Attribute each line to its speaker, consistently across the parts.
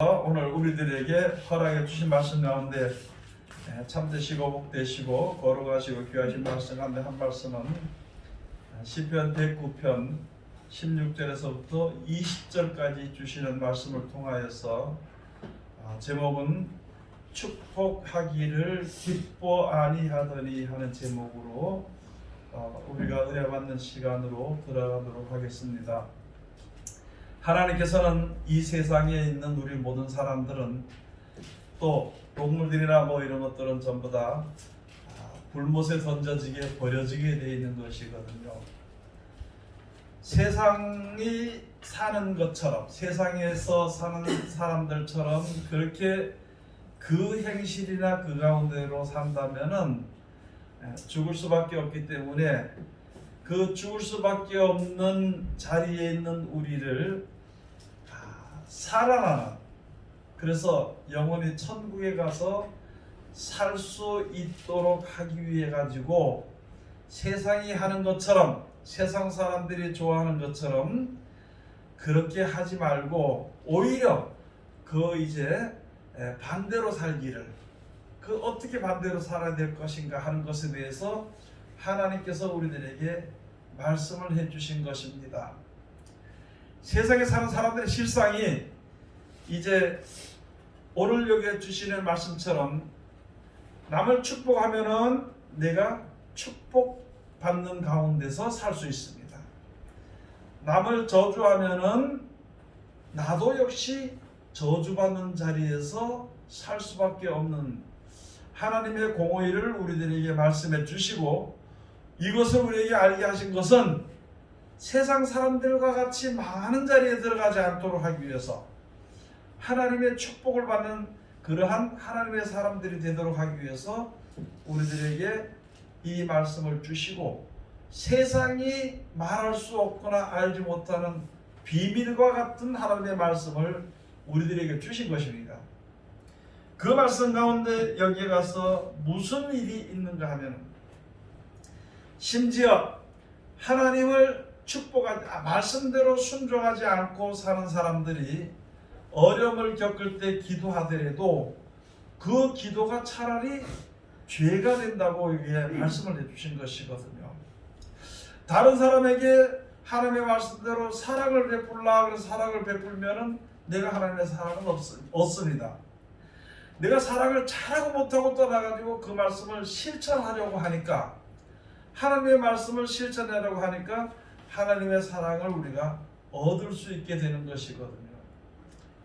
Speaker 1: 오늘 우리들에게 허락해 주신 말씀 가운데 예, 참되시고 복되시고 거룩하시고 귀하신 말씀 가운데 한 말씀은 시편 109편 16절에서부터 20절까지 주시는 말씀을 통하여서 아, 제목은 축복하기를 기뻐 아니하더니 하는 제목으로 어, 우리가 은혜 받는 시간으로 들어가도록 하겠습니다. 하나님께서는 이 세상에 있는 우리 모든 사람들은 또 동물들이나 뭐 이런 것들은 전부 다 아, 불못에 던져지게 버려지게 되어 있는 것이거든요. 세상이 사는 것처럼 세상에서 사는 사람들처럼 그렇게 그 행실이나 그 가운데로 산다면은 에, 죽을 수밖에 없기 때문에 그 죽을 수밖에 없는 자리에 있는 우리를 아, 살아나는 그래서 영원히 천국에 가서 살 수 있도록 하기 위해 가지고 세상이 하는 것처럼 세상 사람들이 좋아하는 것처럼 그렇게 하지 말고 오히려 그 이제 에, 반대로 살기를 그 어떻게 반대로 살아야 될 것인가 하는 것에 대해서 하나님께서 우리들에게 말씀을 해주신 것입니다. 세상에 사는 사람들의 실상이 이제 오늘 여기 주시는 말씀처럼 남을 축복하면은 내가 축복받는 가운데서 살 수 있습니다. 남을 저주하면은 나도 역시 저주받는 자리에서 살 수밖에 없는 하나님의 공의를 우리들에게 말씀해 주시고 이것을 우리에게 알게 하신 것은 세상 사람들과 같이 망하는 자리에 들어가지 않도록 하기 위해서 하나님의 축복을 받는 그러한 하나님의 사람들이 되도록 하기 위해서 우리들에게 이 말씀을 주시고 세상이 말할 수 없거나 알지 못하는 비밀과 같은 하나님의 말씀을 우리들에게 주신 것입니다. 그 말씀 가운데 여기에 가서 무슨 일이 있는가 하면 심지어 하나님을 축복하지 아, 말씀대로 순종하지 않고 사는 사람들이 어려움을 겪을 때 기도하더라도 그 기도가 차라리 죄가 된다고 여기에 말씀을 해주신 것이거든요. 다른 사람에게 하나님의 말씀대로 사랑을 베풀라 그래서 사랑을 베풀면은 내가 하나님의 사랑은 없, 없습니다. 내가 사랑을 잘하고 못하고 떠나가지고 그 말씀을 실천하려고 하니까 하나님의 말씀을 실천하려고 하니까 하나님의 사랑을 우리가 얻을 수 있게 되는 것이거든요.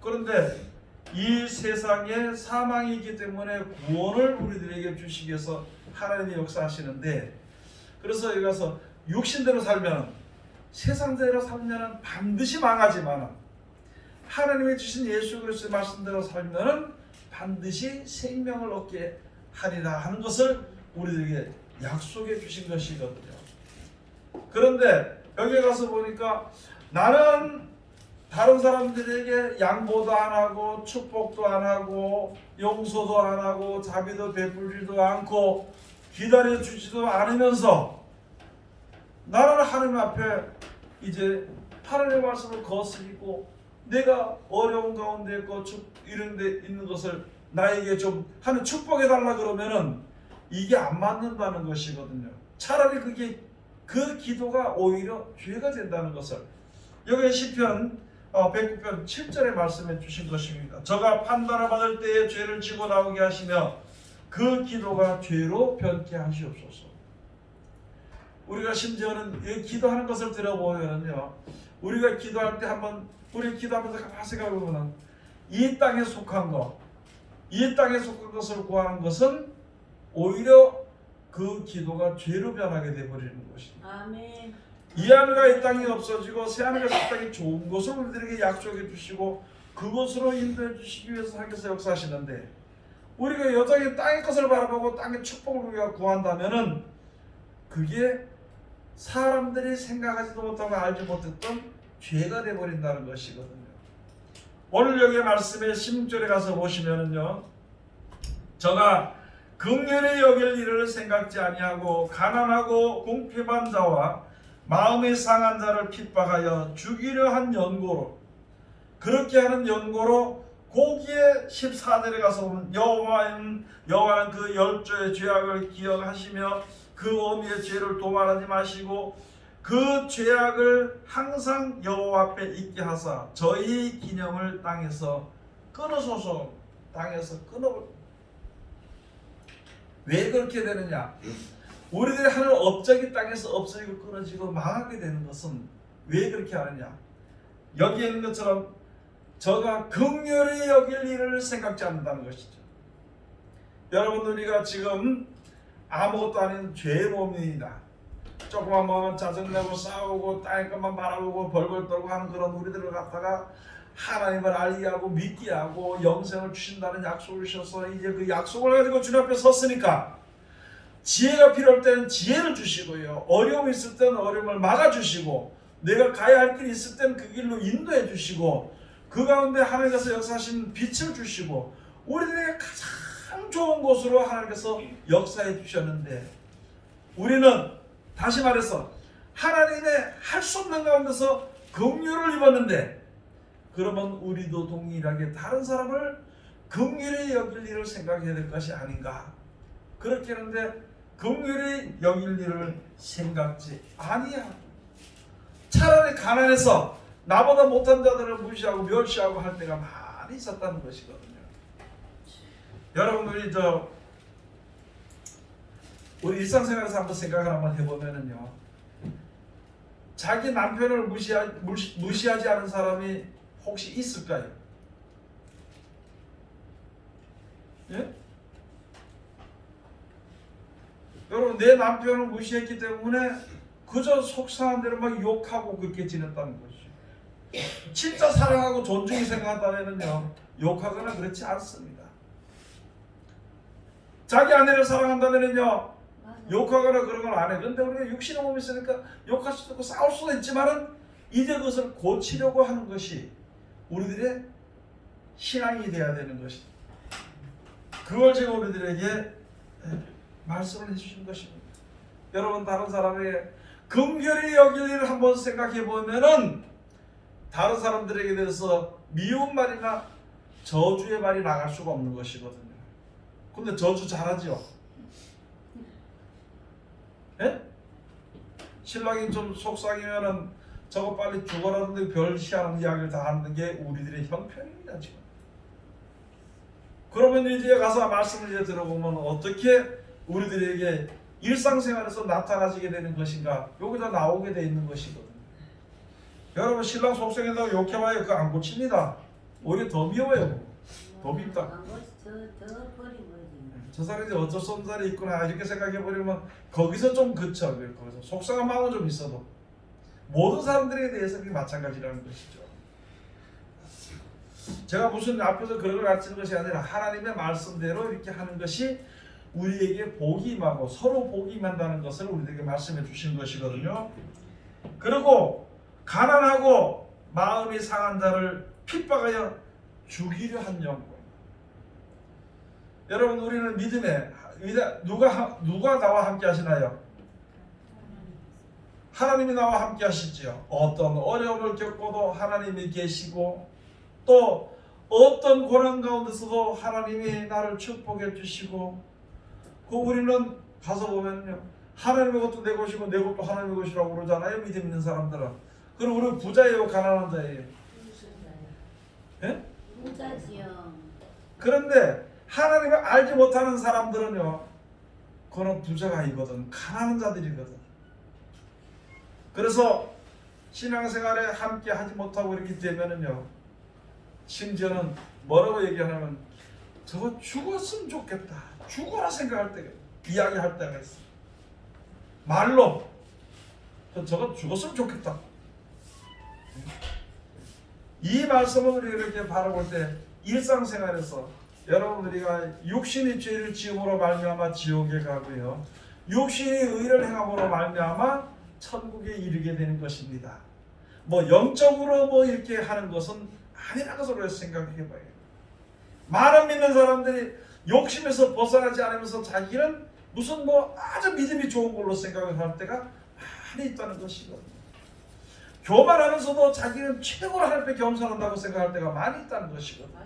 Speaker 1: 그런데 이 세상에 사망이 있기 때문에 구원을 우리들에게 주시기 위해서 하나님이 역사하시는데 그래서 여기 가서 육신대로 살면 세상대로 살면 반드시 망하지만 하나님이 주신 예수 그리스도의 말씀대로 살면은 반드시 생명을 얻게 하리라 하는 것을 우리들에게 약속해 주신 것이거든요. 그런데 여기 가서 보니까 나는 다른 사람들에게 양보도 안 하고 축복도 안 하고 용서도 안 하고 자비도 베풀지도 않고 기다려 주지도 않으면서 나는 하나님 앞에 이제 하나님의 말씀을 거스리고 내가 어려운 가운데 있고 축- 이런 데 있는 것을 나에게 좀 하는 축복해 달라 그러면은 이게 안 맞는다는 것이거든요. 차라리 그게 그 기도가 오히려 죄가 된다는 것을 여기 시편 어, 109편 7절에 말씀해 주신 것입니다. 저가 판단을 받을 때에 죄를 지고 나오게 하시며 그 기도가 죄로 변케 하시옵소서. 우리가 심지어는 이 기도하는 것을 들어보면요. 우리가 기도할 때 한번 우리 기도하면서 가만히 생각해 보면 이 땅에 속한 것, 이 땅에 속한 것을 구하는 것은 오히려 그 기도가 죄로 변하게 되어버리는 것입니다.
Speaker 2: 아멘.
Speaker 1: 이 하늘과 이 땅이 없어지고 새 하늘과 새 땅이 좋은 것을 우리들에게 약속해 주시고 그것으로 인도해 주시기 위해서 하나님께서 역사하시는데 우리가 여전히 땅의 것을 바라보고 땅의 축복을 우리가 구한다면은 그게 사람들이 생각하지도 못하고 알지 못했던 죄가 돼 버린다는 것이거든요. 오늘 여기 말씀의 16절에 가서 보시면은요. 저가 긍휼히 여길 일을 생각지 아니하고 가난하고 공핍한 자와 마음이 상한 자를 핍박하여 죽이려 한 연고로 그렇게 하는 연고로 고기에 14절에 가서 보면 여호와는 여호와는 그 열조의 죄악을 기억하시며 그 어미의 죄를 도말하지 마시고 그 죄악을 항상 여호와 앞에 있게 하사 저희 기념을 땅에서 끊어소서 땅에서 끊어 왜 그렇게 되느냐? 우리들이 하는 업적이 땅에서 없어지고 끊어지고 망하게 되는 것은 왜 그렇게 하느냐? 여기에 있는 것처럼 저가 극렬히 여길 일을 생각지 않는다는 것이죠. 여러분 우리가 지금 아무것도 아닌 죄의 몸입니다. 조그만 마음은 짜증내고 싸우고 땅의 것만 바라보고 벌벌 떨고 하는 그런 우리들을 갖다가 하나님을 알게 하고 믿게 하고 영생을 주신다는 약속을 주셔서 이제 그 약속을 가지고 주님 앞에 섰으니까 지혜가 필요할 때는 지혜를 주시고요. 어려움이 있을 때는 어려움을 막아주시고 내가 가야 할 길이 있을 때는 그 길로 인도해 주시고 그 가운데 하나님께서 역사하신 빛을 주시고 우리들에게 가장 좋은 곳으로 하나님께서 역사해 주셨는데 우리는 다시 말해서 하나님의 할 수 없는 가운데서 긍휼을 입었는데 그러면 우리도 동일하게 다른 사람을 긍휼히 여길 일을 생각해야 될 것이 아닌가? 그렇게 하는데 긍휼히 여길 일을 생각지 아니야. 차라리 가난해서 나보다 못한 자들을 무시하고 멸시하고 할 때가 많이 있었다는 것이거든요. 여러분들이 저 우리 일상생활에서 한번 생각을 한번 해보면은요 자기 남편을 무시하, 무시, 무시하지 않은 사람이 혹시 있을까요? 예? 여러분 내 남편을 무시했기 때문에 그저 속상한 대로 막 욕하고 그렇게 지냈다는 것이죠. 진짜 사랑하고 존중이 생각한다면요 욕하거나 그렇지 않습니다. 자기 아내를 사랑한다면요 욕하거나 그런 걸 안 해. 근데 우리가 육신의 몸이 있으니까 욕할 수도 있고 싸울 수도 있지만은 이제 그것을 고치려고 하는 것이 우리들의 신앙이 되어야 되는 것이. 그걸 지금 우리들에게 말씀을 해주신 것입니다. 여러분 다른 사람에게 긍휼히 여길 일을 한번 생각해 보면은 다른 사람들에게 대해서 미운 말이나 저주의 말이 나갈 수가 없는 것이거든요. 근데 저주 잘하죠. 예? 신랑이 좀 속상이면은 저거 빨리 죽어라는데 별시하는 이야기를 다 하는 게 우리들의 형편입니다 지금. 그러면 이제 가서 말씀을 이제 들어보면 어떻게 우리들에게 일상생활에서 나타나지게 되는 것인가 여기다 나오게 돼 있는 것이거든요. 여러분 신랑 속상해다고 욕해봐야 그거 안 고칩니다. 오히려 더 미워요. 더 밉다.
Speaker 2: 더더 버리버리지.
Speaker 1: 저 사람이 이제 어쩔 수 없는 자리 있구나 이렇게 생각해 버리면 거기서 좀 그쳐 거기서 속상한 마음은 좀 있어도 모든 사람들에 대해서 그게 마찬가지라는 것이죠. 제가 무슨 앞에서 그런 걸 가르치는 것이 아니라 하나님의 말씀대로 이렇게 하는 것이 우리에게 복이 임하고 서로 복이 임한다는 것을 우리에게 말씀해 주신 것이거든요. 그리고 가난하고 마음이 상한 자를 핍박하여 죽이려 한 영혼. 여러분 우리는 믿음에 누가 하- 누가 나와 함께 하시나요? 하나님이 나와 함께 하시지요. 어떤 어려움을 겪고도 하나님이 계시고 또 어떤 고난 가운데서도 하나님이 나를 축복해 주시고 그 우리는 가서 보면요 하나님의 것도 내 것이고 내 것도 하나님의 것이라고 그러잖아요 믿음 있는 사람들은 그럼 우리 부자예요 가난한 자예요 예?
Speaker 2: 부자지요.
Speaker 1: 그런데 하나님을 알지 못하는 사람들은요, 그는 부자가 아니거든. 가난한 자들이거든. 그래서 신앙생활에 함께 하지 못하고 이렇게 되면은요, 심지어는 뭐라고 얘기하냐면, 저거 죽었으면 좋겠다. 죽어라 생각할 때가, 이야기할 때가 있어. 말로, 저거 죽었으면 좋겠다. 이 말씀을 이렇게 바라볼 때 일상생활에서 여러분 우리가 육신의 죄를 지음으로 말미암아 지옥에 가고요. 육신의 의를 행함으로 말미암아 천국에 이르게 되는 것입니다. 뭐 영적으로 뭐 이렇게 하는 것은 아니라는 것으로 생각해 봐요. 많은 믿는 사람들이 욕심에서 벗어나지 않으면서 자기는 무슨 뭐 아주 믿음이 좋은 걸로 생각을 할 때가 많이 있다는 것이거든요. 교만하면서도 자기는 최고로 하나님께 겸손한다고 생각할 때가 많이 있다는 것이거든요.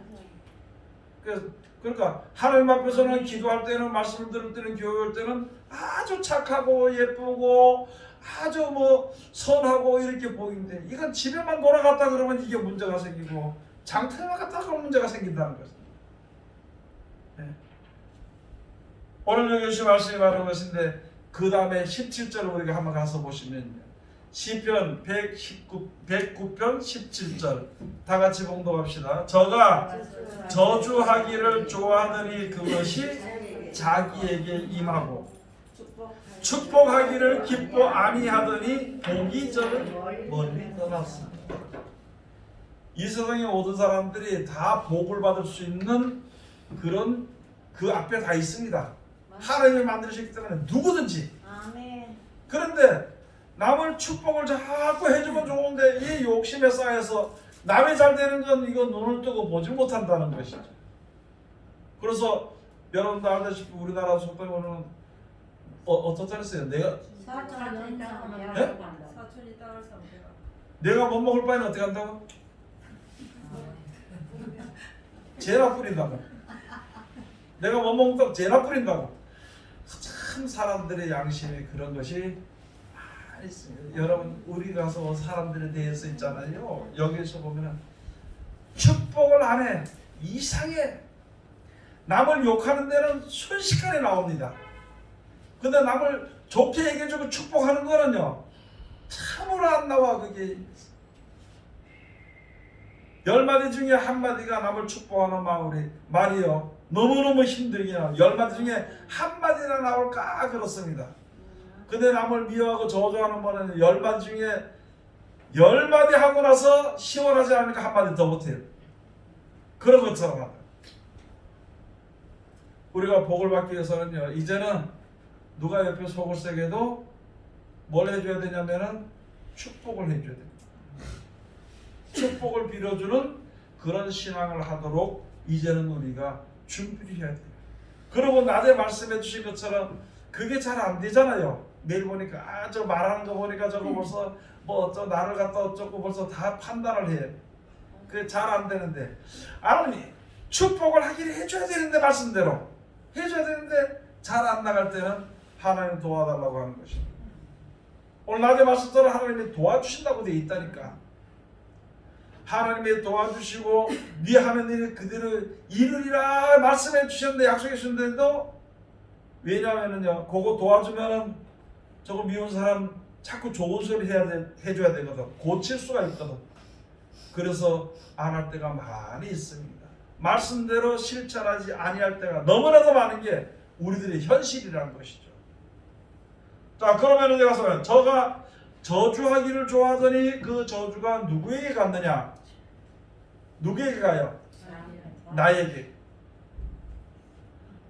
Speaker 1: 그러니까 하나님 앞에서는 기도할 때는 말씀을 들을 때는 교회할 때는 아주 착하고 예쁘고 아주 뭐 선하고 이렇게 보이는데 이건 집에만 돌아갔다 그러면 이게 문제가 생기고 장터에만 갔다 그러면 문제가 생긴다는 거죠. 네. 오늘 여기 말씀이 바로 것인데 그 다음에 17절을 우리가 한번 가서 보시면요. 시편 119, 109편 17절 다 같이 봉독합시다. 저가 저주하기를 좋아하더니 그것이 자기에게 임하고 축복하기를 기뻐 아니하더니 복이 저를 멀리 떠났습니다. 이 세상의 모든 사람들이 다 복을 받을 수 있는 그런 그 앞에 다 있습니다. 하나님이 만드셨기 때문에 누구든지. 그런데 남을 축복을 자꾸 해주면 좋은데 이 욕심에 쌓여서 남이 잘 되는 건 이거 눈을 뜨고 보지 못한다는 것이죠. 그래서 여러분도 알다시피 우리나라 속담으로는 어, 어떤 잘했어요? 내가
Speaker 2: 사천 연상
Speaker 1: 네?
Speaker 3: 사촌이 딸을 삼대가
Speaker 1: 내가 못 먹을 바에는 어떻게 한다고? 죄나 뿌린다고. 내가 못 먹는다고 죄나 뿌린다고. 참 사람들의 양심이 그런 것이 많이 있습니다. 여러분 우리 가서 사람들에 대해서 있잖아요. 여기서 보면은 축복을 안 해. 이상해. 남을 욕하는 데는 순식간에 나옵니다. 근데 남을 좋게 얘기해주고 축복하는 거는요. 참으로 안 나와 그게 열 마디 중에 한 마디가 남을 축복하는 마을이 말이요 너무너무 힘들게 나와 열 마디 중에 한 마디나 나올까 그렇습니다. 근데 남을 미워하고 저주하는 말은 열 마디 중에 열 마디 하고 나서 시원하지 않으니까 한 마디 더 못해요. 그런 것처럼. 우리가 복을 받기 위해서는요 이제는 누가 옆에 속을 세게 해도 뭘 해줘야 되냐면은 축복을 해줘야 됩니다. 축복을 빌어주는 그런 신앙을 하도록 이제는 우리가 준비를 해야 돼요. 그리고 낮에 말씀해 주신 것처럼 그게 잘 안 되잖아요. 내일 보니까 아 저 말하는 거 보니까 저거 벌써 뭐 어쩌 나를 갖다 어쩌고 벌써 다 판단을 해. 그게 잘 안 되는데 아버님 축복을 하기를 해줘야 되는데 말씀대로 해줘야 되는데 잘 안 나갈 때는 하나님 도와달라고 하는 것입니다. 오늘 낮에 말씀대로 하나님이 도와주신다고 돼 있다니까. 하나님이 도와주시고 네 하는 일 그대로 이루리라 말씀해 주셨는데 약속해 주셨는데도 왜냐하면은요 그거 도와주면은 저거 미운 사람 자꾸 좋은 소리 해야 돼 해줘야 되거든 고칠 수가 있거든 그래서 안 할 때가 많이 있습니다 말씀대로 실천하지 아니할 때가 너무나도 많은 게 우리들의 현실이라는 것이죠 자 그러면은 내가 서 저가 저주하기를 좋아하더니 그 저주가 누구에게 갔느냐? 누구에게 가요? 나에게.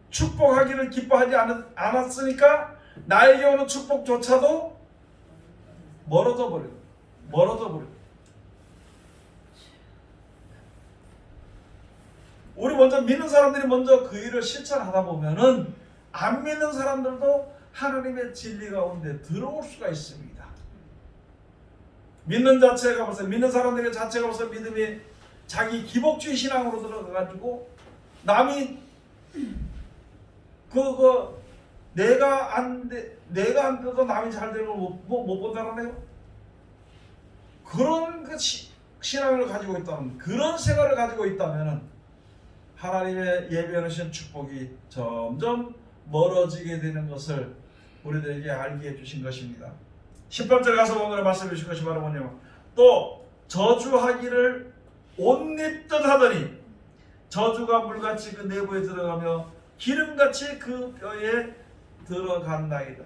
Speaker 1: 축복하기를 기뻐하지 않, 않았으니까 나에게 오는 축복조차도 멀어져 버려. 멀어져 버려. 우리 먼저 믿는 사람들이 먼저 그 일을 실천하다 보면은 안 믿는 사람들도 하나님의 진리 가운데 들어올 수가 있습니다. 믿는 자체가 벌써 믿는 사람들의 자체가 벌써 믿음이 자기 기복주의 신앙으로 들어가가지고 남이 그거 내가 안 돼, 내가 안 돼도 남이 잘 되는 걸못 못 본다는 거예요. 그런 그 시, 신앙을 가지고 있다면 그런 생활을 가지고 있다면은 하나님의 예비하신 축복이 점점 멀어지게 되는 것을 우리들에게 알게 해주신 것입니다. 10번째 가서 오늘의 말씀해 주신 것이 바로 뭐냐면 또 저주하기를 옷 입듯 하더니 저주가 물같이 그 내부에 들어가며 기름같이 그 뼈에 들어간다이다.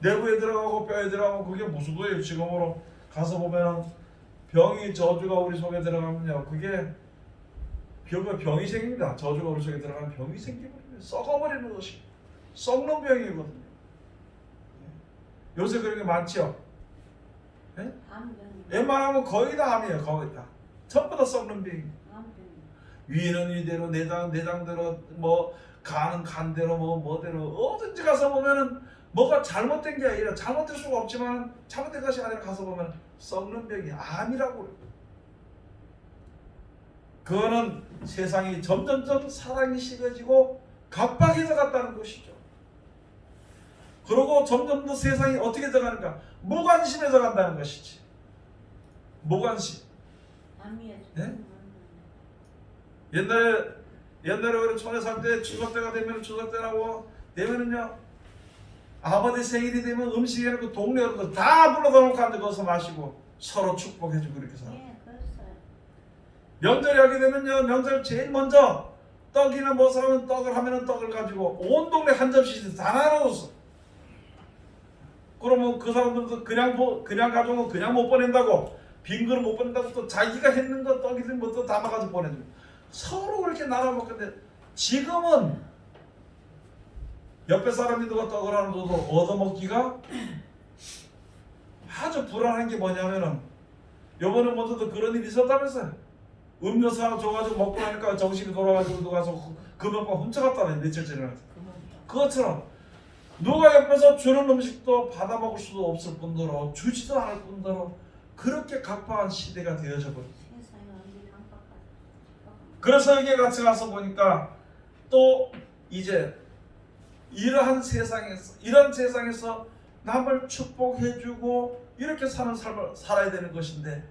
Speaker 1: 내부에 들어가고 뼈에 들어가고 그게 무슨 거예요? 지금으로 가서 보면 병이 저주가 우리 속에 들어가면요. 그게 병, 병이 생깁니다. 저주가 우리 속에 들어가면 병이 생기버리면 썩어버리는 것이 썩는 병이거든요. 요새 그런 게 많죠.
Speaker 2: 암병.
Speaker 1: 웬만하면 거의 다 암이에요. 거의 다. 전부 다 썩는 병.
Speaker 2: 암병.
Speaker 1: 위는 위대로 내장 내장대로 뭐 간은 간대로 뭐 뭐대로 어딘지 가서 보면은 뭐가 잘못된 게 아니라 잘못될 수가 없지만 잘못된 것이 아니라 가서 보면 썩는 병이 암이라고 그래요. 그거는 세상이 점점점 사랑이 식어지고 각박해져 갔다는 것이죠. 그리고 점점 더 세상이 어떻게 돼가는가? 무관심해져 간다는 것이지. 무관심. 네? 옛날에 옛날에 우리 촌에 살 때 추석 때가 되면 추석 때라고 되면은요 아버지 생일이 되면 음식 해놓고 동네 어른들 다 불러다 놓고 앉아 거기서 마시고 서로 축복해주고 그렇게 살아.
Speaker 2: 예.
Speaker 1: 명절이 하게 되면요 명절 제일 먼저 떡이나 뭐 사면 떡을 하면은 떡을 가지고 온 동네 한 접시씩 다 나눠줬어. 그러면 그 사람들도 그냥 뭐 그냥 가져오면 그냥 못 보낸다고. 빈 그릇 못 보낸다고 또 자기가 했는 거 떡이든 뭐또 담아가지고 보내주고. 서로 그렇게 나눠 먹는데 지금은 옆에 사람이 누가 떡을 하나 줘도 얻어먹기가 아주 불안한 게 뭐냐면은 요번에 먼저도 그런 일이 있었다면서요. 음료수 하나 줘가지고 먹고 나니까 정신이 돌아가지고 누가 서 금연방 훔쳐갔다는 며칠 전에 그것처럼 누가 옆에서 주는 음식도 받아 먹을 수도 없을 뿐더러 주지도 않을 뿐더러 그렇게 각박한 시대가 되어져 버렸어요. 그래서 여기에 같이 가서 보니까 또 이제 이러한 세상에서 이런 세상에서 남을 축복해주고 이렇게 사는 삶을 살아야 되는 것인데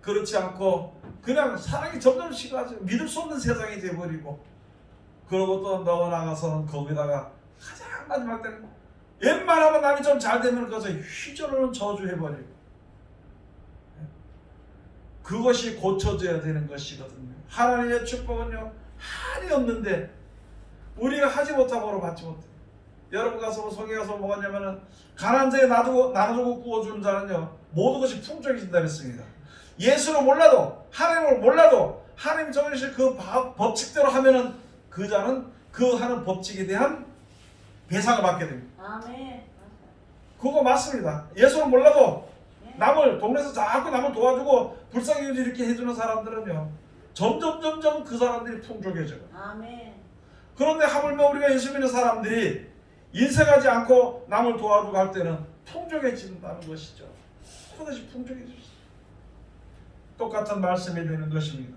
Speaker 1: 그렇지 않고 그냥 사랑이 점점 식어가지고 믿을 수 없는 세상이 돼버리고 그러고 또 너가 나가서는 거기다가 가장 마지막 때는 웬만하면 남이 좀 잘 되면 그것을 휘저르는 저주해버리고 그것이 고쳐져야 되는 것이거든요. 하나님의 축복은요 한이 없는데 우리가 하지 못함으로 받지 못해. 여러분 가서 뭐 성에 가서 뭐냐면은 가난 자에 놔두고 나눠주고 구워주는 자는요 모든 것이 풍족해진다 그랬습니다. 예수를 몰라도 하나님을 몰라도 하나님 정해주신 그 바- 법칙대로 하면은 그 자는 그 하는 법칙에 대한 배상을 받게 됩니다.
Speaker 2: 아멘.
Speaker 1: 그거 맞습니다. 예수를 몰라도
Speaker 2: 예.
Speaker 1: 남을 동네에서 자꾸 남을 도와주고 불쌍히 이렇게 해주는 사람들은요 점점 점점 그 사람들이 풍족해져요.
Speaker 2: 아멘.
Speaker 1: 그런데 하물며 우리가 예수 믿는 사람들이 인색하지 않고 남을 도와주고 할 때는 풍족해진다는 것이죠. 그것이 풍족해졌어요. 똑같은 말씀이 되는 것입니다.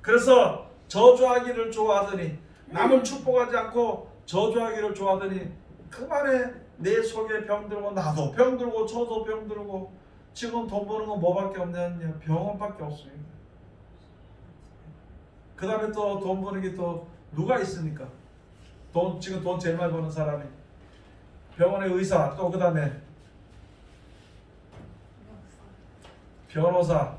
Speaker 1: 그래서 저주하기를 좋아하더니 남을 축복하지 않고 저주하기를 좋아하더니 그만에 내 속에 병 들고 나도 병 들고 저도 병 들고 지금 돈 버는 건 뭐밖에 없냐면요 병원밖에 없습니다. 그 다음에 또 돈 버는 게 또 누가 있습니까? 돈 지금 돈 제일 많이 버는 사람이 병원의 의사 또 그 다음에 변호사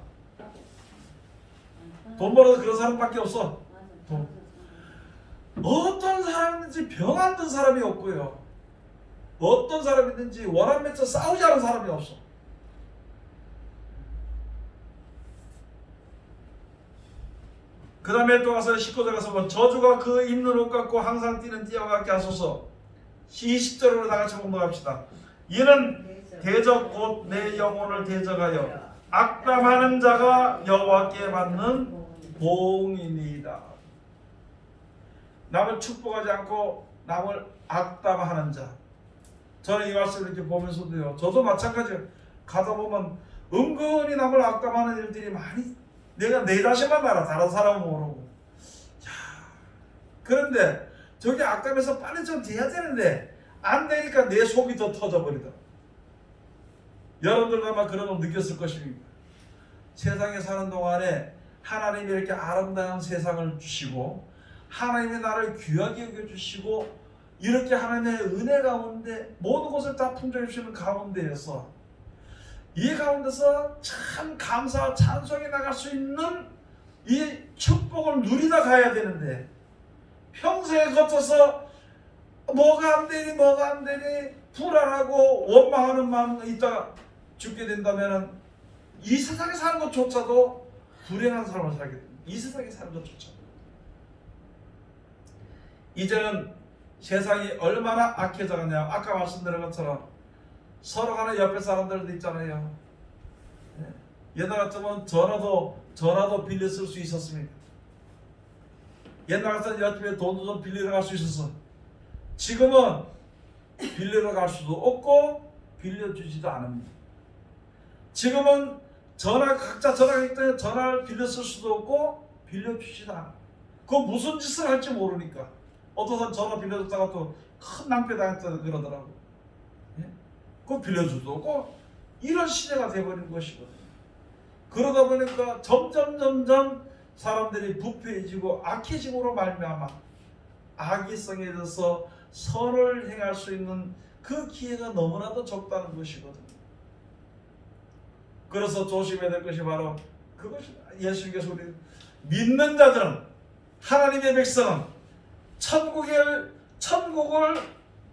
Speaker 1: 돈 벌어서 그런 사람밖에 없어. 돈. 어떤 사람인지 병 안 든 사람이 없고요. 어떤 사람이든지 원한 맺혀 싸우지 않은 사람이 없어. 그 다음에 또 가서 19절 가서 뭐 저주가 그 입는 옷 같고 항상 뛰는 띠와 같게 하소서 20절으로 다 같이 공부합시다. 이는 대적 곧 내 영혼을 대적하여 악담하는 자가 여호와께 받는 봉인이다. 남을 축복하지 않고 남을 악담하는 자. 저는 이 말씀을 이렇게 보면서도요. 저도 마찬가지예요. 가다 보면 은근히 남을 악담하는 일들이 많이 내가 내 자신만 알아. 다른 사람은 모르고. 야, 그런데 저기 악담해서 빨리 좀 돼야 되는데 안 되니까 내 속이 더 터져버리다. 여러분들도 아마 그런 걸 느꼈을 것입니다. 세상에 사는 동안에 하나님이 이렇게 아름다운 세상을 주시고 하나님이 나를 귀하게 여겨주시고 이렇게 하나님의 은혜 가운데 모든 것을 다 풍족해 주시는 가운데에서 이 가운데서 참 감사와 찬송이 나갈 수 있는 이 축복을 누리다 가야 되는데 평생에 거쳐서 뭐가 안 되니 뭐가 안 되니 불안하고 원망하는 마음이 있다가 죽게 된다면은 이 세상에 사는 것조차도 불행한 삶을 살게 됩니다. 이 세상에 사는 것조차. 이제는 세상이 얼마나 악해져 가냐. 아까 말씀드린 것처럼 서로 간에 옆에 사람들도 있잖아요. 예. 옛날 같으면 전화도 전화도 빌려 쓸 수 있었습니다. 옛날 같은 옆에 돈도 좀 빌리러 갈 수 있었어. 지금은 빌리러 갈 수도 없고 빌려주지도 않습니다. 지금은 전화 각자 전화가 있기 때문에 전화를 빌려 쓸 수도 없고 빌려주시다. 그 무슨 짓을 할지 모르니까 어떤 사람 전화 빌려줬다가 또 큰 낭패 당했다 그러더라고. 예? 그거 빌려주도 없고 이런 시대가 돼버린 것이거든요. 그러다 보니까 점점 점점 사람들이 부패해지고 악해짐으로 말미암아 악의성에 서 선을 행할 수 있는 그 기회가 너무나도 적다는 것이거든요. 그래서 조심해야 될 것이 바로 그것이 예수님께서 우리 믿는 자들은 하나님의 백성은 천국을 천국을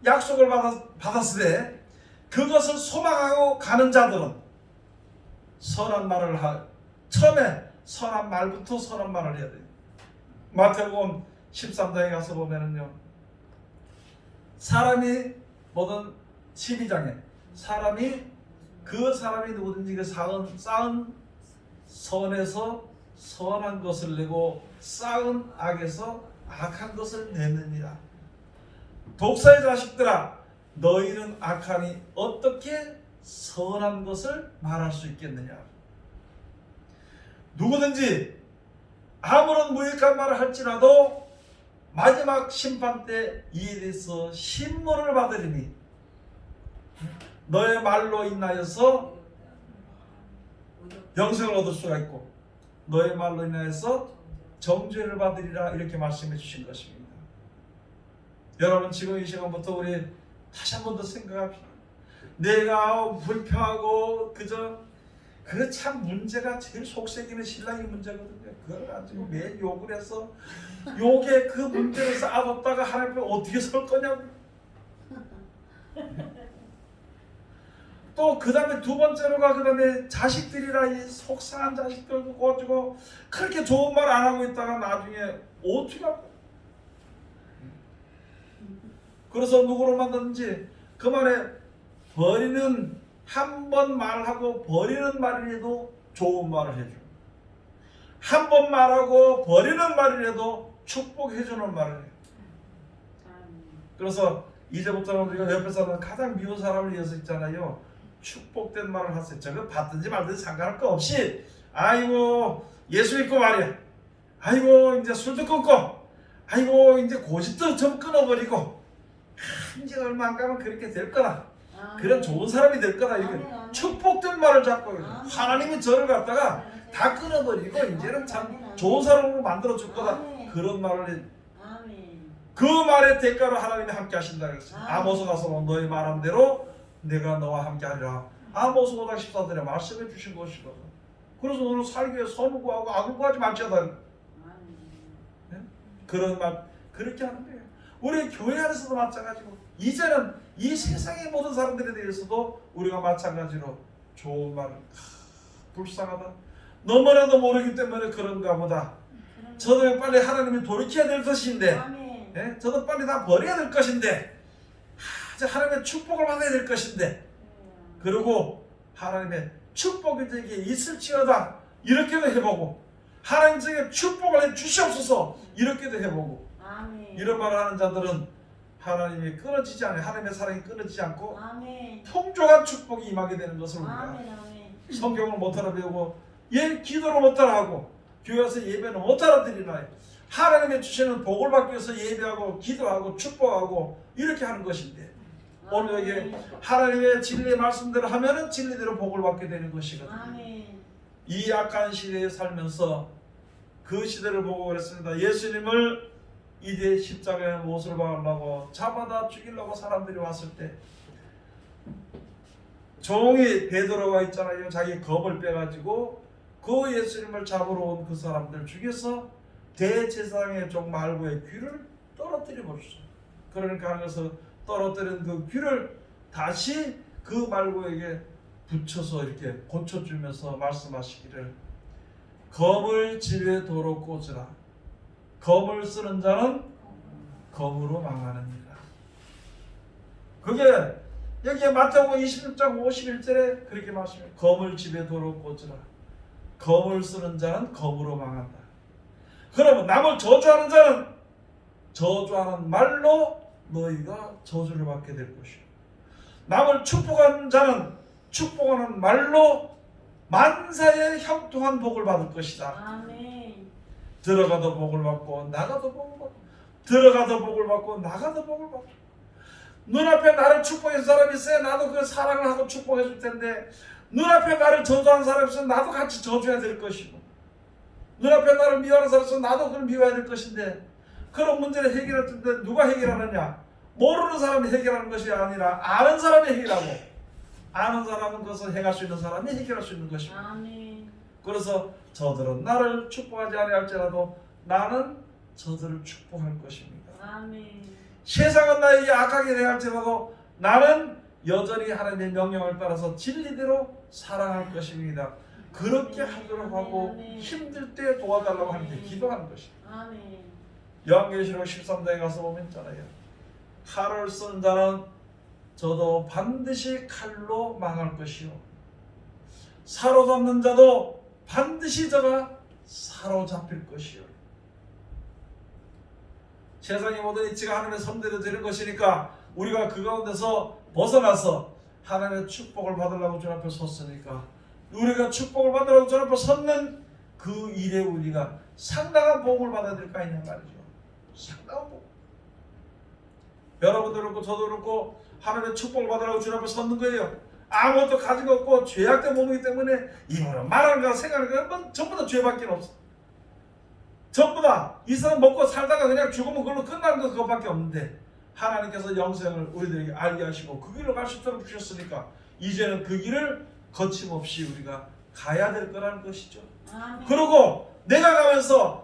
Speaker 1: 약속을 받았, 받았으되 그것을 소망하고 가는 자들은 선한 말을 하 처음에 선한 말부터 선한 말을 해야 돼요. 마태복음 13장에 가서 보면은요. 사람이 뭐든 12장에 사람이 그 사람이 누구든지 그 쌓은 쌓은 선에서 선한 것을 내고 쌓은 악에서 악한 것을 내느니라. 독사의 자식들아 너희는 악하니 어떻게 선한 것을 말할 수 있겠느냐 누구든지 아무런 무익한 말을 할지라도 마지막 심판 때 이에 대해서 신문을 받으리니 너의 말로 인하여서 영생을 얻을 수가 있고 너의 말로 인하여서 정죄를 받으리라 이렇게 말씀해 주신 것입니다. 여러분 지금 이 시간부터 우리 다시 한 번 더 생각합시다. 내가 불평하고 그저 그참 문제가 제일 속색이는 신랑의 문제거든요. 그걸 가지고 매일 욕을 해서 욕에 그 문제를 쌓아뒀다가 하나님 어떻게 설 거냐고. 또 그 다음에 두 번째로가 그 다음에 자식들이라 이 속상한 자식들 가지고 그렇게 좋은 말 안 하고 있다가 나중에 어떻게 할까? 그래서 누구로 만드는지 그만에 버리는 한 번 말하고 버리는 말이라도 좋은 말을 해줘. 한 번 말하고 버리는 말이라도 축복해주는 말을 해. 그래서 이제부터는 우리가 옆에 사람 가장 미운 사람을 위해서 있잖아요. 축복된 말을 하세요. 저거 받든지 말든지 상관할 거 없이 아이고 예수 믿고 말이야. 아이고 이제 술도 끊고 아이고 이제 고집도 좀 끊어버리고 아, 이제 얼마 안 가면 그렇게 될 거다. 그런 좋은 사람이 될 거다. 이게
Speaker 2: 아멘, 아멘.
Speaker 1: 축복된 말을 잡고
Speaker 2: 아멘.
Speaker 1: 하나님이 저를 갖다가 다 끊어버리고 이제는 참 좋은 사람으로 만들어 줄 거다.
Speaker 2: 아멘.
Speaker 1: 그런 말을 해. 그 말의 대가로 하나님이 함께 하신다 그랬어요.
Speaker 2: 아멘.
Speaker 1: 아모스 가서 너희 말한 대로 내가 너와 함께 하리라. 아모스 5장 14절에 말씀해 주신 것이거든. 그래서 너는 살기 위해 선을 구하고 악을 구하지 말지어다.
Speaker 2: 아멘.
Speaker 1: 그런 말 그렇게 하는 거예요. 우리 교회 안에서도 마찬가지고 이제는 이 세상의 모든 사람들에 대해서도 우리가 마찬가지로 좋은 말 하, 불쌍하다. 너무나도 모르기 때문에 그런가 보다. 저도 빨리 하나님이 돌이켜야 될 것인데. 예? 저도 빨리 다 버려야 될 것인데 하, 하나님의 축복을 받아야 될 것인데 그리고 하나님의 축복이 저에게 있을지어다 이렇게도 해보고 하나님 저에게 축복을 해 주시옵소서 이렇게도 해보고
Speaker 2: 아멘.
Speaker 1: 이런 말을 하는 자들은 하나님이 끊어지지 않아요 하나님의 사랑이 끊어지지 않고
Speaker 2: 아멘.
Speaker 1: 풍족한 축복이 임하게 되는 것을 우리가
Speaker 2: 아멘. 아멘.
Speaker 1: 성경을 못 알아배우고 예 기도를 못 따라하고 교회에서 예배는 못 알아드리나요 하나님의 주시는 복을 받기 위해서 예배하고 기도하고 축복하고 이렇게 하는 것인데 오늘 여기
Speaker 2: 아멘.
Speaker 1: 하나님의 진리의 말씀대로 하면은 진리대로 복을 받게 되는 것이거든요.
Speaker 2: 아멘.
Speaker 1: 이 약한 시대에 살면서 그 시대를 보고 그랬습니다. 예수님을 이제 십자가에 못을 박으려고 잡아다 죽이려고 사람들이 왔을 때 종이 베드로가 있잖아요. 자기 겁을 빼가지고 그 예수님을 잡으러 온 그 사람들 중에서 대제사장의 종 말고의 귀를 떨어뜨려 버렸어요. 그러니까 그래서 떨어뜨린 그 귀를 다시 그 말고에게 붙여서 이렇게 고쳐주면서 말씀하시기를 검을 도로 꽂으라. 검을 쓰는 자는 검으로 망하느니라. 그게 여기에 마태복음 26장 51절에 그렇게 말씀해요. 검을 도로 꽂으라. 검을 쓰는 자는 검으로 망한다. 그러면 남을 저주하는 자는 저주하는 말로 너희가 저주를 받게 될 것이요 남을 축복하는 자는 축복하는 말로 만사의 형통한 복을 받을 것이다.
Speaker 2: 아멘.
Speaker 1: 들어가도 복을 받고 나가도 복을 받고 들어가도 복을 받고 나가도 복을 받고 눈앞에 나를 축복해준 사람이 있어야 나도 그 사랑을 하고 축복해 줄 텐데 눈앞에 나를 저주한 사람이 있으면 나도 같이 저주해야 될 것이고 눈앞에 나를 미워하는 사람이 있으면 나도 그걸 미워해야 될 것인데 그런 문제를 해결할 텐데 누가 해결하느냐 모르는 사람이 해결하는 것이 아니라 아는 사람이 해결하고 아는 사람은 그것을 행할 수 있는 사람이 해결할 수 있는 것입니다
Speaker 2: 아멘.
Speaker 1: 그래서 저들은 나를 축복하지 아니할지라도 나는 저들을 축복할 것입니다.
Speaker 2: 아멘.
Speaker 1: 세상은 나에게 악하게 대할지라도 나는 여전히 하나님의 명령을 따라서 진리대로 사랑할 것입니다. 그렇게 하도록 하고 힘들 때 도와달라고 하는데 기도하는 것입니다.
Speaker 2: 아멘.
Speaker 1: 요한계시록 13장에 가서 보면 있잖아요. 칼을 쓴 자는 저도 반드시 칼로 망할 것이요. 사로잡는 자도 반드시 저가 사로잡힐 것이요. 세상의 모든 이치가 하나님의 선대로 되는 것이니까 우리가 그 가운데서 벗어나서 하나님의 축복을 받으려고 주 앞에 섰으니까 우리가 축복을 받으려고 주 앞에 섰는 그 일에 우리가 상당한 복을 받아야 될 거 아니냐 말이죠. 복. 여러분도 그렇고 저도 그렇고 하나님의 축복을 받으려고 주 앞에 섰는 거예요. 아무것도 가진 거 없고 죄악된 몸이기 때문에 이거는 말하는 거 생각하는 건 전부 다 죄밖에 없어. 전부 다 이 사람 먹고 살다가 그냥 죽으면 그걸로 끝나는 거 그것밖에 없는데 하나님께서 영생을 우리들에게 알게 하시고 그 길로 갈 수 있도록 주셨으니까 이제는 그 길을 거침없이 우리가 가야 될 거라는 것이죠.
Speaker 2: 아멘.
Speaker 1: 그리고 내가 가면서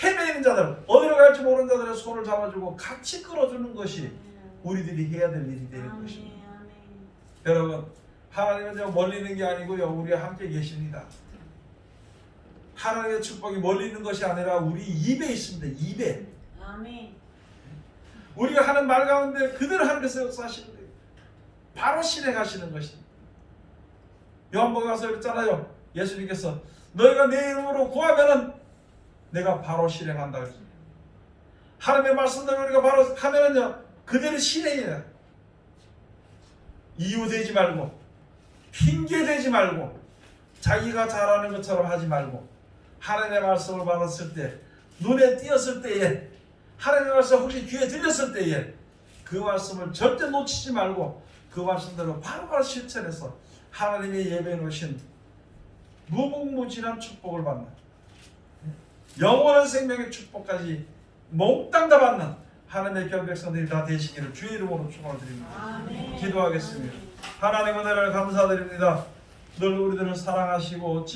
Speaker 1: 헤매는 자들, 어디로 갈지 모르는 자들의 손을 잡아주고 같이 끌어주는 것이 우리들이 해야 될 일이 되는 것입니다. 여러분, 하나님은 저 멀리 있는 게 아니고요. 우리와 함께 계십니다. 하나님의 축복이 멀리 있는 것이 아니라 우리 입에 있습니다. 입에.
Speaker 2: 아멘.
Speaker 1: 우리가 하는 말 가운데 그대로 하나님께서 역사하시는 거예요. 바로 실행하시는 것입니다. 요한복음 가서 그랬잖아요. 예수님께서 너희가 내 이름으로 구하면은 내가 바로 실행한다. 하나님의 말씀대로 우리가 바로 하면은요 그대로 실행이에요. 이유 되지 말고 핑계 대지 말고 자기가 잘하는 것처럼 하지 말고 하나님의 말씀을 받았을 때 눈에 띄었을 때에 하나님의 말씀 혹시 귀에 들렸을 때에 그 말씀을 절대 놓치지 말고 그 말씀대로 바로바로 실천해서 하나님의 예배에 놓으신 무궁무진한 축복을 받는 영원한 생명의 축복까지 몽땅 다 받는 하나님의 경 백성들이 다 되시기를 주의 이름으로 축원드립니다. 기도하겠습니다. 하나님 은혜를 감사드립니다. 늘 우리들을 사랑하시고